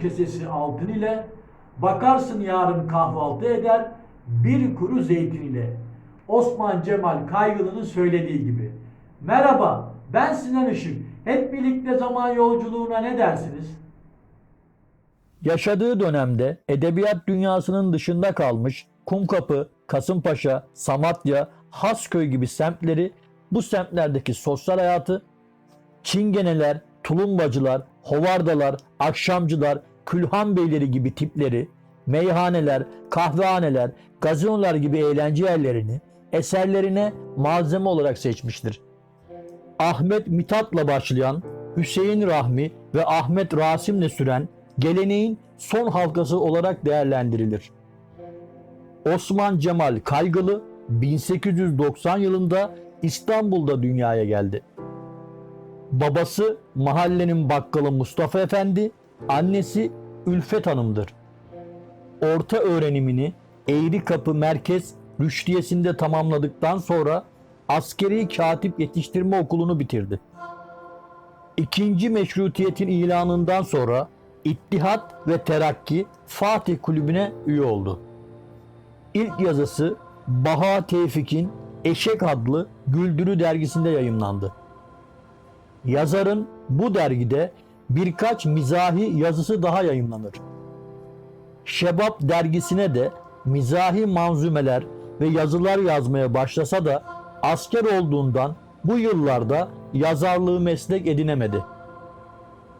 kesesi altın ile, bakarsın yarın kahvaltı eder, bir kuru zeytin ile. Osman Cemal Kaygılı'nın söylediği gibi. Merhaba, ben Sinan Işık. Hep birlikte zaman yolculuğuna ne dersiniz? Yaşadığı dönemde edebiyat dünyasının dışında kalmış Kumkapı, Kasımpaşa, Samatya, Hasköy gibi semtleri bu semtlerdeki sosyal hayatı Çingeneler, tulumbacılar, hovardalar, akşamcılar, külhan beyleri gibi tipleri, meyhaneler, kahvehaneler, gazinolar gibi eğlence yerlerini eserlerine malzeme olarak seçmiştir. Ahmet Mithat'la başlayan, Hüseyin Rahmi ve Ahmet Rasim'le süren geleneğin son halkası olarak değerlendirilir. Osman Cemal Kaygılı 1890 yılında İstanbul'da dünyaya geldi. Babası mahallenin bakkalı Mustafa Efendi, annesi Ülfet Hanım'dır. Orta öğrenimini Eğri Kapı Merkez Rüştiyesi'nde tamamladıktan sonra askeri katip yetiştirme okulunu bitirdi. İkinci meşrutiyetin ilanından sonra İttihat ve Terakki Fatih Kulübü'ne üye oldu. İlk yazısı Baha Tevfik'in Eşek adlı Güldürü dergisinde yayımlandı. Yazarın bu dergide birkaç mizahi yazısı daha yayımlanır. Şebap dergisine de mizahi manzumeler ve yazılar yazmaya başlasa da asker olduğundan bu yıllarda yazarlığı meslek edinemedi.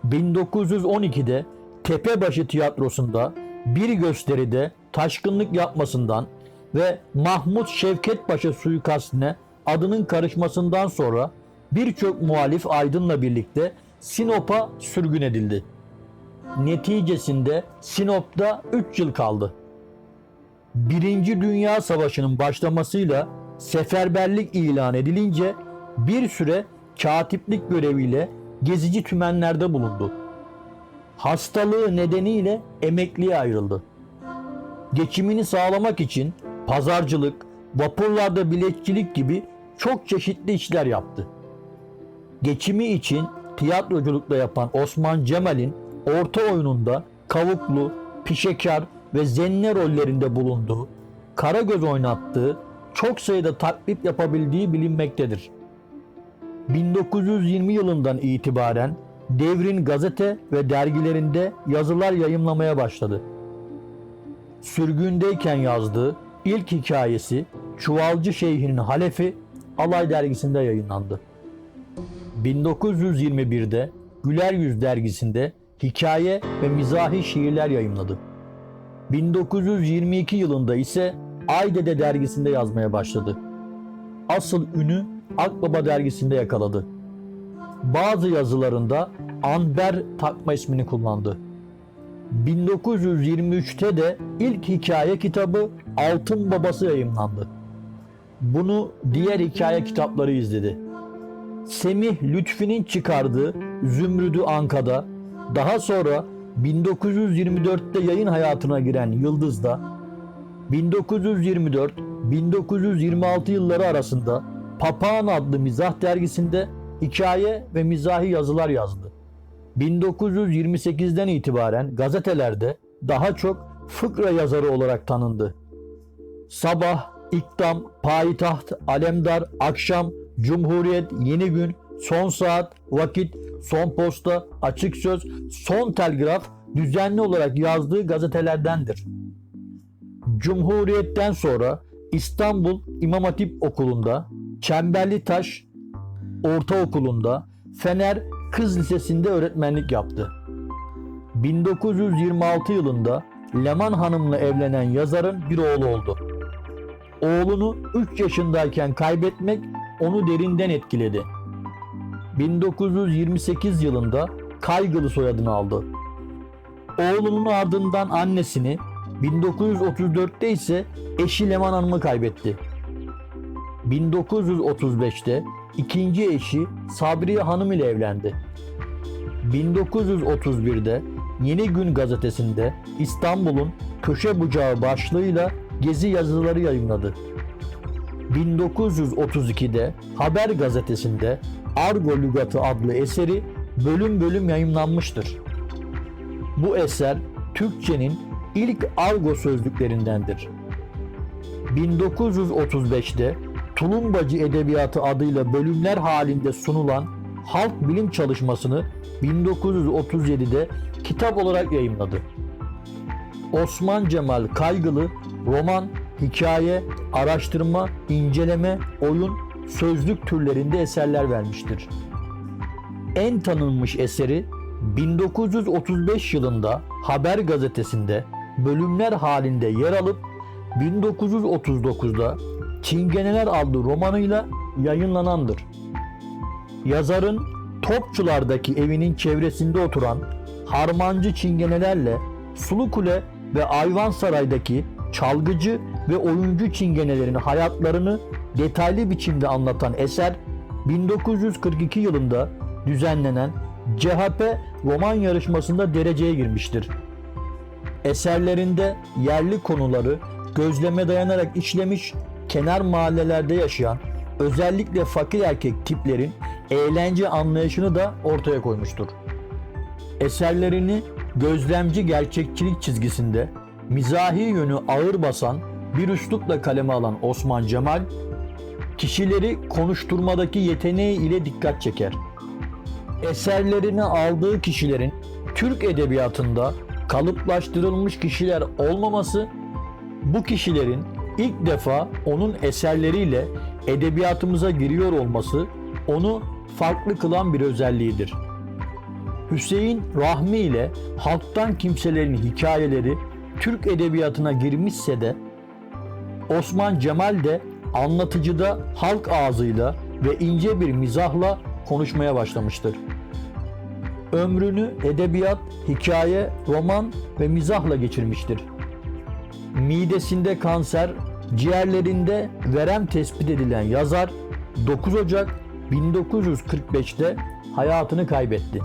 1912'de Tepebaşı Tiyatrosu'nda bir gösteride taşkınlık yapmasından ve Mahmut Şevket Paşa suikastine adının karışmasından sonra birçok muhalif aydınla birlikte Sinop'a sürgün edildi. Neticesinde Sinop'ta 3 yıl kaldı. Birinci Dünya Savaşı'nın başlamasıyla seferberlik ilan edilince bir süre katiplik göreviyle gezici tümenlerde bulundu. Hastalığı nedeniyle emekliye ayrıldı. Geçimini sağlamak için pazarcılık, vapurlarda biletçilik gibi çok çeşitli işler yaptı. Geçimi için tiyatroculukla yapan Osman Cemal'in orta oyununda Kavuklu, Pişekar ve Zenne rollerinde bulunduğu, Karagöz oynattığı, çok sayıda taklit yapabildiği bilinmektedir. 1920 yılından itibaren devrin gazete ve dergilerinde yazılar yayımlamaya başladı. Sürgündeyken yazdığı ilk hikayesi Çuvalcı Şeyh'in Halefi Alay dergisinde yayınlandı. 1921'de Güler Yüz dergisinde hikaye ve mizahi şiirler yayımladı. 1922 yılında ise Aydede dergisinde yazmaya başladı. Asıl ünü Akbaba dergisinde yakaladı. Bazı yazılarında Anber takma ismini kullandı. 1923'te de ilk hikaye kitabı Altın Babası yayımlandı. Bunu diğer hikaye kitapları izledi. Semih Lütfi'nin çıkardığı Zümrüdü Anka'da, daha sonra 1924'te yayın hayatına giren Yıldız'da, 1924-1926 yılları arasında Papağan adlı mizah dergisinde hikaye ve mizahi yazılar yazdı. 1928'den itibaren gazetelerde daha çok fıkra yazarı olarak tanındı. Sabah, İktam, Payitaht, Alemdar, Akşam, Cumhuriyet, Yeni Gün, Son Saat, Vakit, Son Posta, Açık Söz, Son Telgraf düzenli olarak yazdığı gazetelerdendir. Cumhuriyet'ten sonra İstanbul İmam Hatip Okulu'nda, Çemberli Taş Ortaokulu'nda, Fener Kız Lisesi'nde öğretmenlik yaptı. 1926 yılında Leman Hanım'la evlenen yazarın bir oğlu oldu. Oğlunu 3 yaşındayken kaybetmek onu derinden etkiledi. 1928 yılında Kaygılı soyadını aldı. Oğlunun ardından annesini, 1934'te ise eşi Leman Hanım'ı kaybetti. 1935'te ikinci eşi Sabriye Hanım ile evlendi. 1931'de Yeni Gün gazetesinde İstanbul'un köşe bucağı başlığıyla gezi yazıları yayınladı. 1932'de Haber gazetesinde Argo Lügatı adlı eseri bölüm bölüm yayımlanmıştır. Bu eser Türkçenin ilk argo sözlüklerindendir. 1935'te Tulumbacı Edebiyatı adıyla bölümler halinde sunulan halk bilim çalışmasını 1937'de kitap olarak yayımladı. Osman Cemal Kaygılı roman, hikaye, araştırma, inceleme, oyun, sözlük türlerinde eserler vermiştir. En tanınmış eseri 1935 yılında Haber gazetesinde bölümler halinde yer alıp 1939'da Çingeneler adlı romanıyla yayınlanandır. Yazarın Topçulardaki evinin çevresinde oturan harmancı çingenelerle Sulukule ve Ayvansaray'daki çalgıcı ve oyuncu çingenelerin hayatlarını detaylı biçimde anlatan eser 1942 yılında düzenlenen CHP roman yarışmasında dereceye girmiştir. Eserlerinde yerli konuları gözleme dayanarak işlemiş, kenar mahallelerde yaşayan özellikle fakir erkek tiplerin eğlence anlayışını da ortaya koymuştur. Eserlerini gözlemci gerçekçilik çizgisinde mizahi yönü ağır basan bir üslupla kaleme alan Osman Cemal, kişileri konuşturmadaki yeteneği ile dikkat çeker. Eserlerini aldığı kişilerin Türk edebiyatında kalıplaştırılmış kişiler olmaması, bu kişilerin ilk defa onun eserleriyle edebiyatımıza giriyor olması onu farklı kılan bir özelliğidir. Hüseyin Rahmi ile halktan kimselerin hikayeleri Türk edebiyatına girmişse de Osman Cemal de anlatıcıda halk ağzıyla ve ince bir mizahla konuşmaya başlamıştır. Ömrünü edebiyat, hikaye, roman ve mizahla geçirmiştir. Midesinde kanser, ciğerlerinde verem tespit edilen yazar 9 Ocak 1945'te hayatını kaybetti.